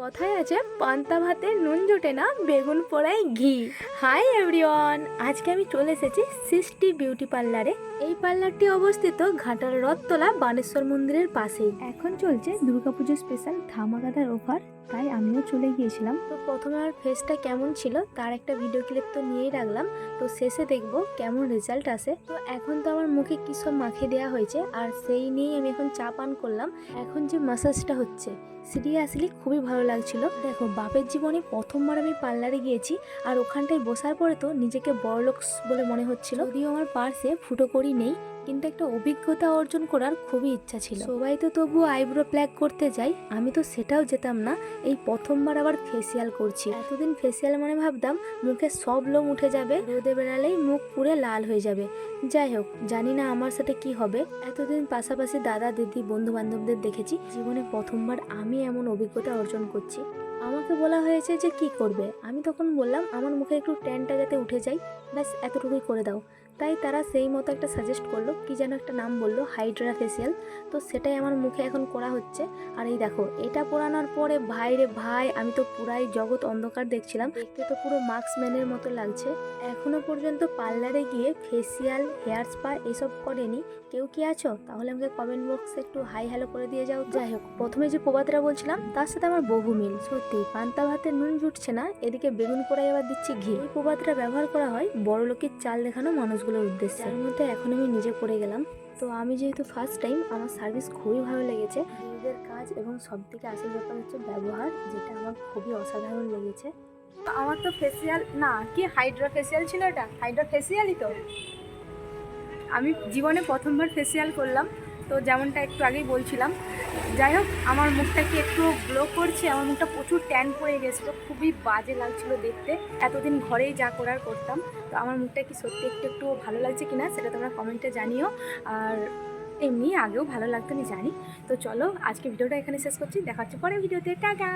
কথায় আছে, পান্তা ভাতে নুন জোটে না, বেগুন পোড়ায় ঘি। হাই এভরিওয়ান, আজকে আমি চলে এসেছি সৃষ্টি বিউটি পার্লারে। এই পার্লারটি অবস্থিত ঘাটাল রথতলা বানেশ্বর মন্দিরের পাশেই। এখন চলছে দুর্গাপুজো স্পেশাল ধামাকাদার অফার, তাই আমিও চলে গিয়েছিলাম। তো প্রথমে আমার ফেসটা কেমন ছিল, তার একটা ভিডিও ক্লিপ তো নিয়েই রাখলাম। তো শেষে দেখব কেমন রেজাল্ট আসে। তো এখন তো আমার মুখে কী সব মাখিয়ে দেওয়া হয়েছে, আর সেই নিয়েই আমি এখন চা পান করলাম। এখন যে মাসাজটা হচ্ছে সিরিয়াসলি খুবই ভালো লাগছিল। দেখো, বাপের জীবনে প্রথমবার আমি পার্লারে গিয়েছি আর ওখানটায় বসার পরে তো নিজেকে বড়লোক বলে মনে হচ্ছিল। যদিও আমার পার্সে ফুটো করি নেই, কিন্তু একটা অভিজ্ঞতা অর্জন করার খুবই ইচ্ছা ছিল। সবাই তো তবু আইব্রো প্ল্যাক করতে যাই আমি তো সেটাও যেতাম না। এই প্রথমবার আবার ফেসিয়াল করছি। এতদিন ফেসিয়াল মানে ভাবতাম, মুখে সব লোম উঠে যাবে, রোদে বেড়ালেই মুখ পুরে লাল হয়ে যাবে। যাই হোক, জানি না আমার সাথে কি হবে। এতদিন পাশাপাশি দাদা, দিদি বন্ধু বান্ধবদের দেখেছি। জীবনে প্রথমবার আমি এমন অভিজ্ঞতা অর্জন করছি। আমাকে বলা হয়েছে যে কি করবে? আমি তখন বললাম, আমার মুখে একটু ট্যানটা যাতে উঠে যায়, ব্যাস, এতটুকুই করে দাও। তাই তারা সেই মতো একটা সাজেস্ট করল, কি যেন একটা নাম বলল হাইড্রা ফেসিয়াল তো সেটাই আমার মুখে এখন করা হচ্ছে। আর এই দেখো, এটা পরানোর পরে, ভাই রে ভাই, আমি তো পুরাই জগৎ অন্ধকার দেখছিলাম। দেখতে তো পুরো মাস্কম্যানের মতো লাগছে। এখনও পর্যন্ত পার্লারে গিয়ে ফেসিয়াল হেয়ার স্পা এসব করেনি। কেউ কি আছো? তাহলে আমাকে কমেন্ট বক্সে একটু হাই হ্যালো করে দিয়ে যাও যাই হোক, প্রথমে যে প্রবাদটা বলছিলাম, তার সাথে আমার বহু মিল। সত্যি পান্তা ভাতে নুন জুটছে না, এদিকে বেগুন পোড়াই আবার দিচ্ছি ঘি। এই প্রবাদটা ব্যবহার করা হয় বড় লোকের চাল দেখানো মানুষগুলোর উদ্দেশ্যে। তার মধ্যে এখন আমি নিজে পড়ে গেলাম। তো আমি যেহেতু ফার্স্ট টাইম আমার সার্ভিস খুবই ভালো লেগেছে। নিজেদের কাজ এবং সব থেকে আসল ব্যাপার হচ্ছে ব্যবহার, যেটা আমার খুবই অসাধারণ লেগেছে। আমার তো ফেসিয়াল না, কি হাইড্রা ফেসিয়াল ছিল এটা? হাইড্রা ফেসিয়ালই তো? আমি জীবনে প্রথমবার ফেসিয়াল করলাম। তো যেমনটা একটু আগেই বলছিলাম। যাই হোক, আমার মুখটা কি একটু করছে আমার মুখটা প্রচুর ট্যান পড়ে গেছিল, খুবই বাজে লাগছিল দেখতে। এতদিন ঘরেই যা করার করতাম। তো আমার মুখটা কি সত্যি একটু একটু ভালো লাগছে কি না সেটা তোমরা কমেন্টে জানিও। আর এমনি আগেও ভালো লাগতো, আমি জানি। তো চলো, আজকে ভিডিওটা এখানে শেষ করছি। দেখা হচ্ছে পরে ভিডিওতে। টাটা!